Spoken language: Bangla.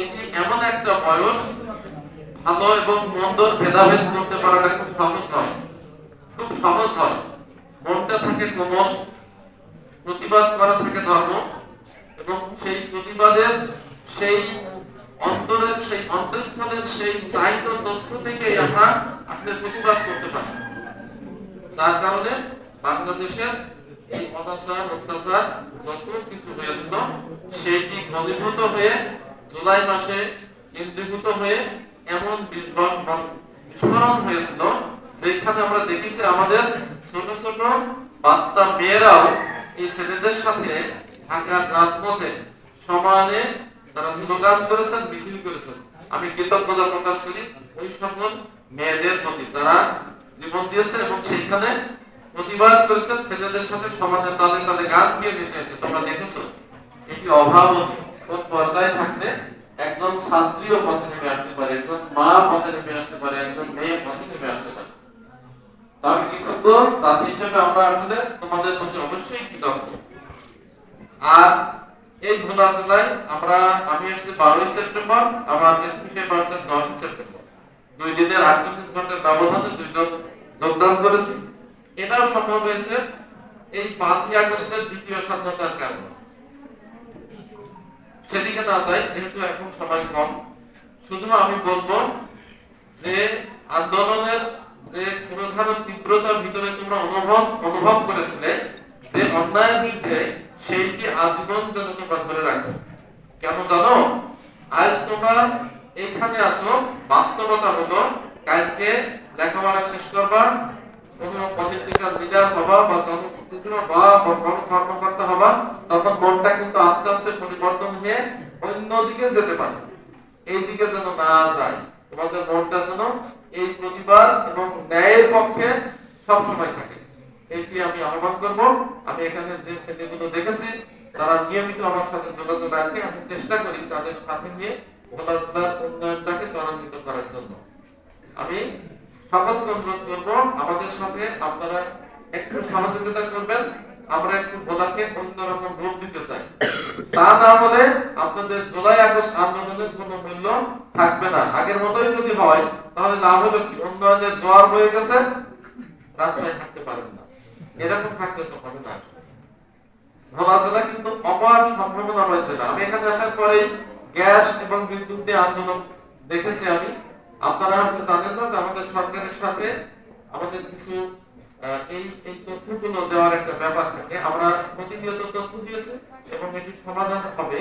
এটি এমন একটা বয়স, ভালো এবং মন্দর ভেদাভেদ করতে পারাটা খুব সহজ খুব সহজ মনটা থাকে কোমল, প্রতিবাদ করা থাকে ধর্ম। এবং সেই প্রতিবাদের সেই অন্তরের, সেই অন্তঃস্থলের সেই চাহিত তথ্য থেকেই আমরা আসলে প্রতিবাদ করতে পারি। তার কারণে বাংলাদেশের এই অনাচার অত্যাচার যত কিছু হয়েছিল সেইটি ঘনীভূত হয়ে জুলাই মাসে কেন্দ্রীভূত হয়ে এমন বিস্ফোরণ হয়েছিল, যেখানে আমরা দেখেছি আমাদের ছোট ছোট বাচ্চা মেয়েরাও এই ছেলেদের সাথে ঢাকার রাজপথে সমানে তারা স্লোগান করেছেন, মিছিল করেছেন। আমি কৃতজ্ঞতা প্রকাশ করি ওই সকল মেয়েদের প্রতি যারা জীবন দিয়েছে এবং সেইখানে প্রতিবাদ করেছেন ছেলেদের সাথে সমাজের তালে তালে গান দিয়ে মিশিয়েছে তোমরা দেখেছ, এটি অভাবনীয়। কোন পর্যায়ে থাকলে একজন ছাত্রীও পথে নেমে আসতে পারে, একজন মা পথে নেমে আসতে পারে, একজন মেয়ে পথে নেমে আসতে পারে। আমি কৃতজ্ঞ জাতি হিসেবে আমরা আসলে তোমাদের প্রতি অবশ্যই কৃতজ্ঞ। আর এই ভোলা জেলায় আমরা, আমি এসেছি বারোই সেপ্টেম্বর, আমার এসপি সাহেব আসছেন দশই সেপ্টেম্বর। দুই দিনের আটচল্লিশ ঘণ্টার ব্যবধানে দুইজন যোগদান করেছি। এটাও সম্ভব হয়েছে এই পাঁচই আগস্টের দ্বিতীয় স্বাধীনতার কারণে। সেদিকে না যাই, যেহেতু এখন সময় কম, শুধু আমি বলব যে আন্দোলনের যে পুরোধারণ তীব্রতার ভিতরে তোমরা অনুভব অনুভব করেছিলে যে অন্যায়ের বিরুদ্ধে সেইটি আজীবন যেন তোমরা ধরে রাখো কেন জানো? আজ তোমরা এখানে আসো, বাস্তবতা হলো কালকে লেখাপড়া শেষ করবা, কোনো পলিটিক্যাল লিডার হবা বা জনপ্রতিনিধি বা বড় কর্মকর্তা হবা, তখন মনটা কিন্তু আস্তে আস্তে পরিবর্তন হয়ে অন্য দিকে যেতে পারে। এই দিকে যেন না যায়, তোমাদের মনটা যেন এই প্রতিবাদ এবং ন্যায়ের পক্ষে সবসময় থাকে। এইটি আমি আহ্বান করব, আমি এখানে যে ছেলেগুলো দেখেছি, তারা নিয়মিত আমার সাথে যোগাযোগ রাখে। আমি চেষ্টা করি তাদের সাথে নিয়ে ভোলার উন্নয়নটাকে ত্বরান্বিত করার জন্য। আমি সকলকে অনুরোধ করব। আমাদের সাথে আপনারা একটু সহযোগিতা করবেন। আমরা একটু ভোলাকে অন্যরকম রূপ দিতে চাই। তা না হলে আপনাদের জুলাই আগস্ট আন্দোলনের কোনো মূল্য থাকবে না। আগের মতোই যদি হয়, তাহলে লাভ হলো কি? উন্নয়নের জোয়ার বয়ে গেছে, রাস্তায় হাঁটতে পারেন না। এরকম থাকলে তো হবে না। ভোলা জেলা কিন্তু অপার সম্ভাবনাময় জেলা আমি এখানে আসার পরেই গ্যাস এবং বিদ্যুৎ নিয়ে আন্দোলন দেখেছি আমি। আপনারা হয়তো জানেন না আমাদের সরকারের সাথে আমাদের কিছু এই এই তথ্যগুলো দেওয়ার একটা ব্যাপার থাকে। আমরা প্রতিনিয়ত তথ্য দিয়েছি এবং এটি সমাধান হবে।